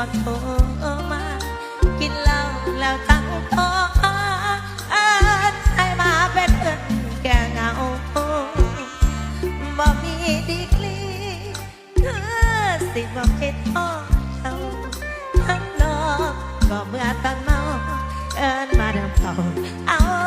ก็โทรมา กินเหล้าแล้วตั้งโต๊ะอิ้นให้มาเป็นเพื่อนแก่เหงาบ่มีดีกรีคือสิบ่คิดอ้อเขาทั้งนอกก็เมื่อตอนเมาเอิ้นมาดำเขาเอา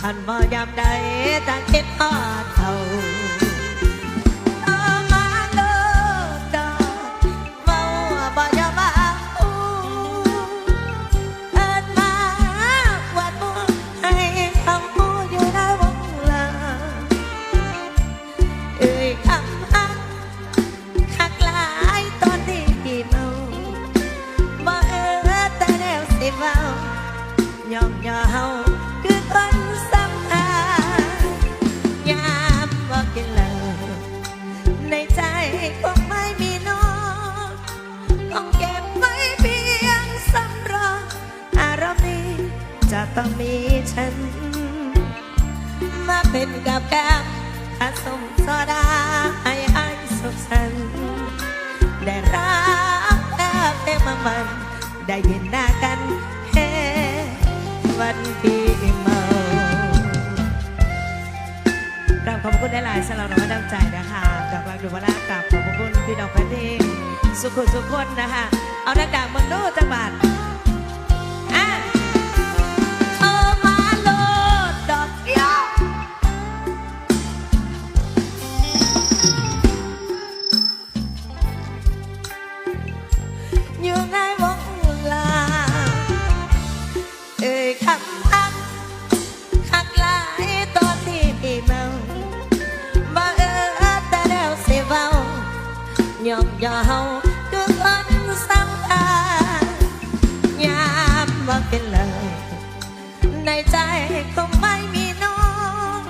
คันบ่ยามใดตั้งคิดทอดเท่า ฉัน มาเป็นกับแก้มผสมโซดาให้อันสุขสันต์ได้รักและเป็นบางวัน ได้เห็นหน้ากันแค่วันที่เมากราบขอบคุณหลายๆสำหรับน้องดังใจนะคะกับวางดูวลากราบขอบคุณพี่น้องแฟนเพลงสุขุสุขคนนะคะ เอาดังๆเมืองโน้จังหวัด ยตอที่พี่เมาบ่เออแต่แนวสิเว้ายอกย่อเฮาคือคนสำคัญยามบ่เป็นเลย ในใจคงไม่มีน้อง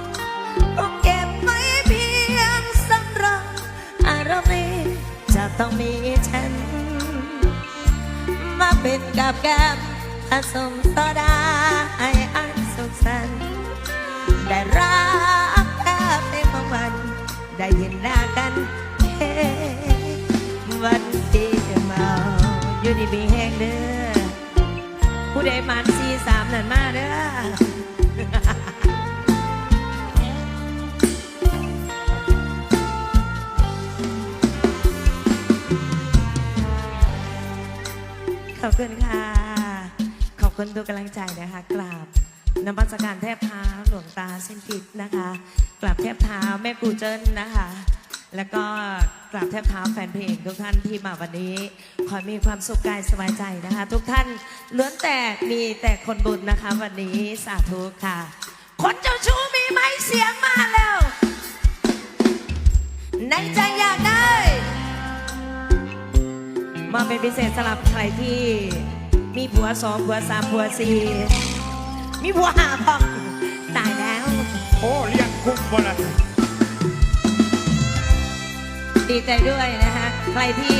คงเก็บไว้เพียงสำรองอารมณ์นี้จะต้องมีฉัน มาเป็นกับแก้มผสมโซดา ได้เห็นหน้ากันแค่วันที่เมาอยู่ดีมีแห้งเด้อผู้ใดมันซีสามนั่นมาเด้อขอบคุณค่ะ ขอบคุณทุกกำลังใจนะคะกราบ นมัสการแทบเท้าหลวงตาเส้นผิดนะคะกราบแทบเท้าแม่กูเจิ้นนะคะ แล้วก็กราบแทบเท้าแฟนเพลงทุกท่านที่มาวันนี้ ขอมีความสุขกายสบายใจนะคะ ทุกท่านล้วนแต่มีแต่คนบุญนะคะ วันนี้สาธุค่ะ คนเจ้าชู้มีไหมเสียงมาแล้วในใจอยากได้ มาเป็นพิเศษสำหรับใครที่มีผัวสองผัวสามผัวสี่ มีผัวห้าพร้อมตายแล้ว โอ้เรียกคุ้มบ่ละดีใจด้วยนะฮะใครที่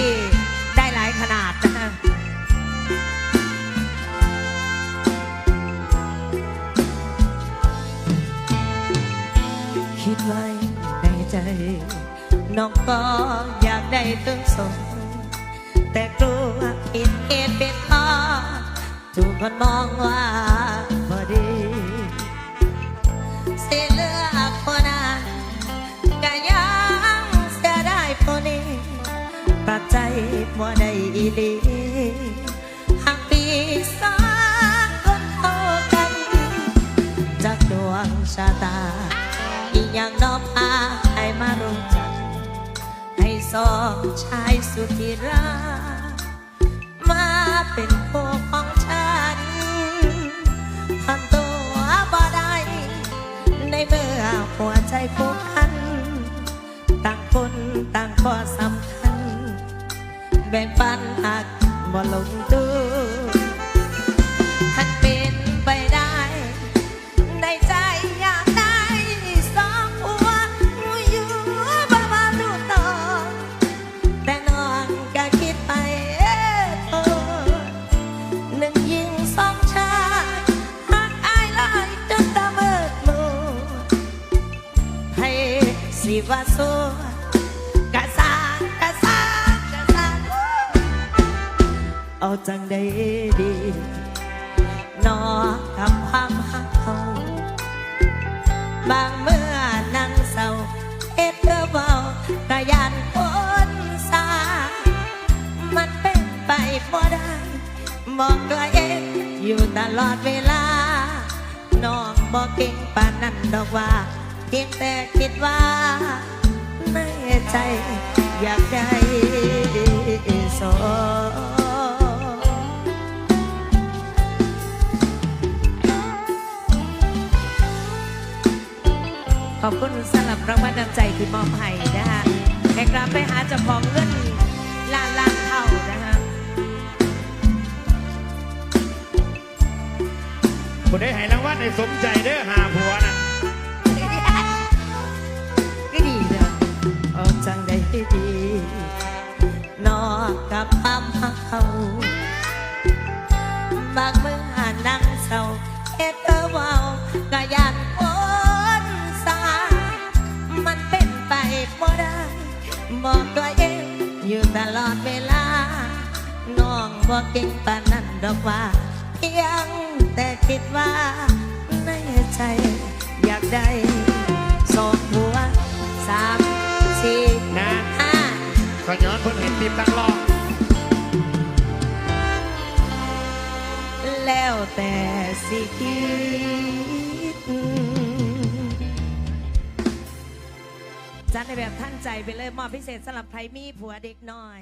ได้หลายขนาดนะฮะคิดไว้ในใจ น้องก็อยากได้ตึงสมแต่กลัวผิดเหตุเป็นข้อถูกคนมองว่าพอดี สิเลือกคนนั้นก็ยังเสียได้ผู้นี้ปักใจบ่ได้อีหลีหากปีสองคนเข้ากันจากดวงชะตา อีกอย่างนอบพาให้มารู้จัก ให้สองชายสุดที่รักมาเป็นคู่ขอ บ่สำคัญ แบ่งปันหักบ่ลงตัวท่านเป็นไปได้ในใจอยากได้สองหัวมูอยู่บ่มาดูต่อ แต่นอนก็คิดไปเออหนึ่งยิงสองชาหักอายลอยจนตาเบิดมือให้สิว่าโซ เอาจังได้ดีนอกับความหักเขาบางเมื่อนั่งเศร้าเอ็ดเธอเบากะยานคนสา มันเป็นไปบ่ได้บอกตัวเองอยู่ตลอดเวลา น้องบอกเก่งปานนั้นดอกว่าเพียงแต่คิดว่าในใจอยากได้สอง ขอบคุณสำหรับรางวัลน้ำใจที่มอบให้นะฮะให้กลับไปหาเจ้าของเงินล้านล้านเท่านะฮะผู้ได้ให้รางวัลในสมใจเด้อหาผัวน่ะก็ดีเลยเอาจังได้ดีนอกกับความหักเขาบางมือหานั่งเศร้าเฮ็ดเธอเว้ากะยาน บอกตัวเองอยู่ตลอดเวลา น้องบอกเก่งปานนั้นดอกว่าเพียงแต่คิดว่าในใจอยากได้สองหัวสามสี่นะห้าขอย้อนเพิ่นเห็นติมตั้งรอบแล้วแต่สิคิด จัดในแบบท่านใจไปเลยมอบพิเศษสำหรับใครมีผัวเด็กน้อย